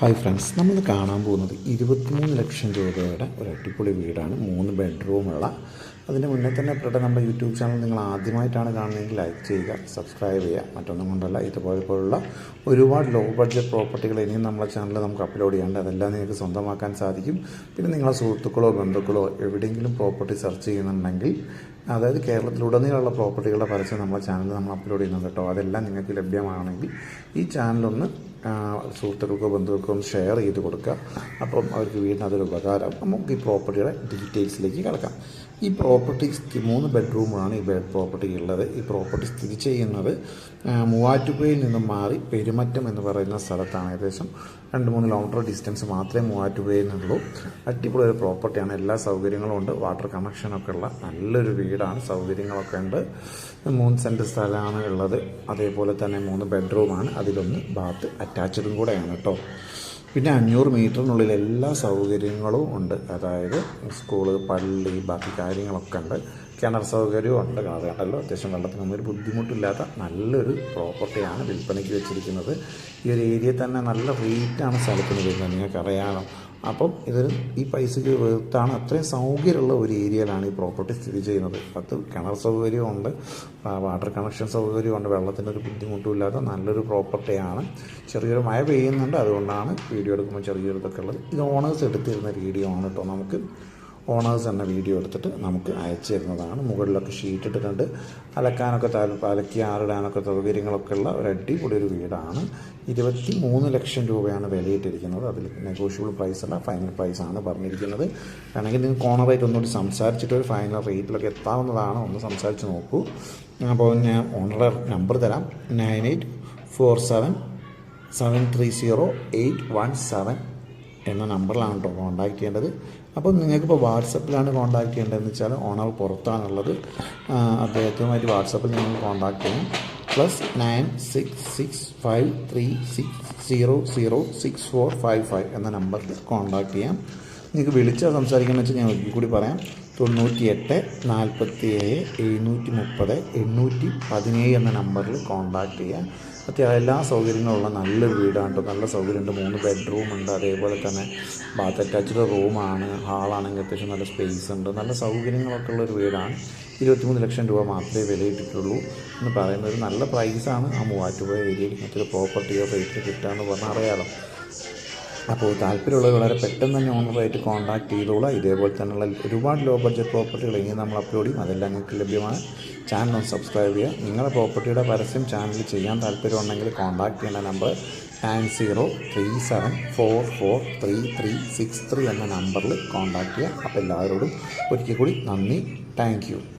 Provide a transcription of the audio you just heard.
Hi friends നമ്മൾ കാണാൻ പോകുന്നത് ഇരുപത്തിമൂന്ന് ലക്ഷം രൂപയുടെ ഒരു അടിപൊളി വീടാണ്. മൂന്ന് ബെഡ്റൂമുള്ള അതിന്റെ മുന്നേ തന്നെ ഇപ്പോഴത്തെ നമ്മുടെ യൂട്യൂബ് ചാനൽ നിങ്ങൾ ആദ്യമായിട്ടാണ് കാണുന്നതെങ്കിൽ ലൈക്ക് ചെയ്യുക സബ്സ്ക്രൈബ് ചെയ്യുക. മറ്റൊന്നും കൊണ്ടല്ല ഇതുപോലെ പോലുള്ള ഒരുപാട് ലോ ബഡ്ജറ്റ് പ്രോപ്പർട്ടികൾ ഇനിയും നമ്മുടെ ചാനലിൽ നമുക്ക് അപ്ലോഡ് ചെയ്യാണ്ട് അതെല്ലാം നിങ്ങൾക്ക് സ്വന്തമാക്കാൻ സാധിക്കും. പിന്നെ നിങ്ങളെ സുഹൃത്തുക്കളോ ബന്ധുക്കളോ എവിടെയെങ്കിലും പ്രോപ്പർട്ടി സെർച്ച് ചെയ്യുന്നുണ്ടെങ്കിൽ അതായത് കേരളത്തിലുടനീളമുള്ള പ്രോപ്പർട്ടികളുടെ പരസ്യം നമ്മുടെ ചാനലിൽ നമ്മൾ അപ്ലോഡ് ചെയ്യുന്നുണ്ട് കേട്ടോ. അതെല്ലാം നിങ്ങൾക്ക് ലഭ്യമാണെങ്കിൽ ഈ ചാനലൊന്ന് സുഹൃത്തുക്കൾക്കോ ബന്ധുക്കൾക്കോ ഒന്ന് ഷെയർ ചെയ്ത് കൊടുക്കുക. അപ്പം അവർക്ക് വീടിന് അതൊരു ഉപകാരം. നമുക്ക് ഈ പ്രോപ്പർട്ടിയുടെ ഡീറ്റെയിൽസിലേക്ക് കിടക്കാം. ഈ പ്രോപ്പർട്ടി മൂന്ന് ബെഡ്റൂമാണ് ഈ ബെഡ് പ്രോപ്പർട്ടി ഉള്ളത്. ഈ പ്രോപ്പർട്ടി സ്ഥിതി ചെയ്യുന്നത് മൂവാറ്റുപുഴയിൽ നിന്നും മാറി പെരുമറ്റം എന്ന് പറയുന്ന സ്ഥലത്താണ് ഏകദേശം രണ്ട് മൂന്ന് കിലോമീറ്റർ ഡിസ്റ്റൻസ് മാത്രമേ മൂവാറ്റുപുഴയിൽ നിന്നുള്ളൂ. അടിപൊളി ഒരു പ്രോപ്പർട്ടിയാണ് എല്ലാ സൗകര്യങ്ങളും ഉണ്ട്. വാട്ടർ കണക്ഷനൊക്കെ ഉള്ള നല്ലൊരു വീടാണ്. സൗകര്യങ്ങളൊക്കെ ഉണ്ട്. മൂന്ന് സെന്റ് സ്ഥലമാണ് ഉള്ളത്. അതേപോലെ തന്നെ മൂന്ന് ബെഡ്റൂമാണ് അതിലൊന്ന് ബാത്ത് അറ്റാച്ചഡും കൂടെയാണ് കേട്ടോ പിന്നെ അഞ്ഞൂറ് മീറ്ററിനുള്ളിൽ എല്ലാ സൗകര്യങ്ങളും ഉണ്ട്. അതായത് സ്കൂൾ പള്ളി ബാക്കി കാര്യങ്ങളൊക്കെ ഉണ്ട്. കിണർ സൗകര്യവും ഉണ്ട്. കിണർ കണ്ടല്ലോ അത്യാവശ്യം വെള്ളത്തിനൊന്നും ഒരു ബുദ്ധിമുട്ടില്ലാത്ത നല്ലൊരു പ്രോപ്പർട്ടിയാണ് വിൽപ്പനയ്ക്ക് വെച്ചിരിക്കുന്നത്. ഈ ഒരു ഏരിയയിൽ തന്നെ നല്ല റേറ്റാണ് സ്ഥലത്തിന് വരുന്നത്. നിങ്ങൾക്കറിയാമോ അപ്പം ഇതൊരു ഈ പൈസയ്ക്ക് വെറുത്താണ് അത്രയും സൗകര്യമുള്ള ഒരു ഏരിയയിലാണ് ഈ പ്രോപ്പർട്ടി സ്ഥിതി ചെയ്യുന്നത്. അത് കിണർ സൗകര്യമുണ്ട് വാട്ടർ കണക്ഷൻ സൗകര്യമുണ്ട് വെള്ളത്തിന്റെ ഒരു ബുദ്ധിമുട്ടും ഇല്ലാത്ത നല്ലൊരു പ്രോപ്പർട്ടിയാണ്. ചെറിയൊരു മഴ പെയ്യുന്നുണ്ട് അതുകൊണ്ടാണ് വീഡിയോ എടുക്കുമ്പോൾ ചെറിയൊരു ഇതൊക്കെ ഉള്ളത്. ഇത് ഓണേഴ്സ് എടുത്തിരുന്ന വീഡിയോ ആണ് കേട്ടോ. നമുക്ക് ഓണേഴ്സ് എന്ന വീഡിയോ എടുത്തിട്ട് നമുക്ക് അയച്ചു തരുന്നതാണ്. മുകളിലൊക്കെ ഷീറ്റ് ഇട്ടിട്ടുണ്ട്. അലക്കാനൊക്കെ അലക്കി ആറിടാനൊക്കെ സൗകര്യങ്ങളൊക്കെ ഉള്ള ഒരു അടിപൊളി ഒരു വീടാണ്. ഇരുപത്തി മൂന്ന് ലക്ഷം രൂപയാണ് വിലയിട്ടിരിക്കുന്നത്. അതിൽ നെഗോഷ്യബിൾ പ്രൈസ് അല്ല ഫൈനൽ പ്രൈസ് ആണ് പറഞ്ഞിരിക്കുന്നത്. വേണമെങ്കിൽ നിങ്ങൾക്ക് കോണറായിട്ട് ഒന്നുകൂടി സംസാരിച്ചിട്ട് ഒരു ഫൈനൽ റേറ്റിലൊക്കെ എത്താവുന്നതാണ്. ഒന്ന് സംസാരിച്ച് നോക്കൂ. അപ്പോൾ ഞാൻ ഓണറുടെ നമ്പർ തരാം. Nine eight four seven seven three zero eight one seven എന്ന നമ്പറിലാണ് കേട്ടോ കോൺടാക്ട് ചെയ്യേണ്ടത്. അപ്പം നിങ്ങൾക്കിപ്പോൾ വാട്സപ്പിലാണ് കോൺടാക്ട് ചെയ്യേണ്ടതെന്ന് വെച്ചാൽ ഓണർ പുറത്താണുള്ളത്. അദ്ദേഹത്തുമായിട്ട് വാട്സപ്പിൽ നിങ്ങൾ കോൺടാക്ട് ചെയ്യണം plus nine six six five three six zero zero six four five five എന്ന നമ്പറിൽ കോൺടാക്ട് ചെയ്യാം. നിങ്ങൾക്ക് വിളിച്ചാൽ സംസാരിക്കണമെന്ന് വെച്ചാൽ ഞാൻ ഒരിക്കൽ കൂടി പറയാം. തൊണ്ണൂറ്റി എട്ട് നാൽപ്പത്തി ഏഴ് എഴുന്നൂറ്റി മുപ്പത് എണ്ണൂറ്റി പതിനേഴ് എന്ന നമ്പറിൽ കോൺടാക്ട് ചെയ്യാം. അത്യാവശ്യം എല്ലാ സൗകര്യങ്ങളുള്ള നല്ലൊരു വീടാണ് കേട്ടോ നല്ല സൗകര്യമുണ്ട്. മൂന്ന് ബെഡ്റൂമുണ്ട് അതേപോലെ തന്നെ ബാത്ത് അറ്റാച്ച്ഡ് റൂമാണ് ഹാളാണെങ്കിൽ അത്യാവശ്യം നല്ല സ്പേസ് ഉണ്ട്. നല്ല സൗകര്യങ്ങളൊക്കെ ഉള്ളൊരു വീടാണ്. ഇരുപത്തിമൂന്ന് ലക്ഷം രൂപ മാത്രമേ വിലയിട്ടിട്ടുള്ളൂ എന്ന് പറയുന്ന ഒരു നല്ല പ്രൈസാണ് ആ മൂവാറ്റുപുഴ ഏരിയയിൽ മറ്റൊരു പ്രോപ്പർട്ടിയോ റേറ്റിൽ കിട്ടുകയെന്ന് പറഞ്ഞാൽ അറിയാലോ. അപ്പോൾ താല്പര്യമുള്ളത് വളരെ പെട്ടെന്ന് തന്നെ ഓണറായിട്ട് കോൺടാക്ട് ചെയ്തോളാം. ഇതേപോലെ തന്നെയുള്ള ഒരുപാട് ലോ ബഡ്ജറ്റ് പ്രോപ്പർട്ടികൾ ഇനി നമ്മൾ അപ്ലോഡ് ചെയ്യും. അതെല്ലാം നിങ്ങൾക്ക് ലഭ്യമാണ്. ചാനൽ ഒന്ന് സബ്സ്ക്രൈബ് ചെയ്യുക. നിങ്ങളുടെ പ്രോപ്പർട്ടിയുടെ പരസ്യം ചാനൽ ചെയ്യാൻ താല്പര്യമുണ്ടെങ്കിൽ കോൺടാക്ട് ചെയ്യേണ്ട number nine zero three seven four four three three six three എന്ന നമ്പറിൽ കോൺടാക്ട് ചെയ്യുക. അപ്പോൾ എല്ലാവരോടും ഒരിക്കൽ കൂടി നന്ദി. താങ്ക്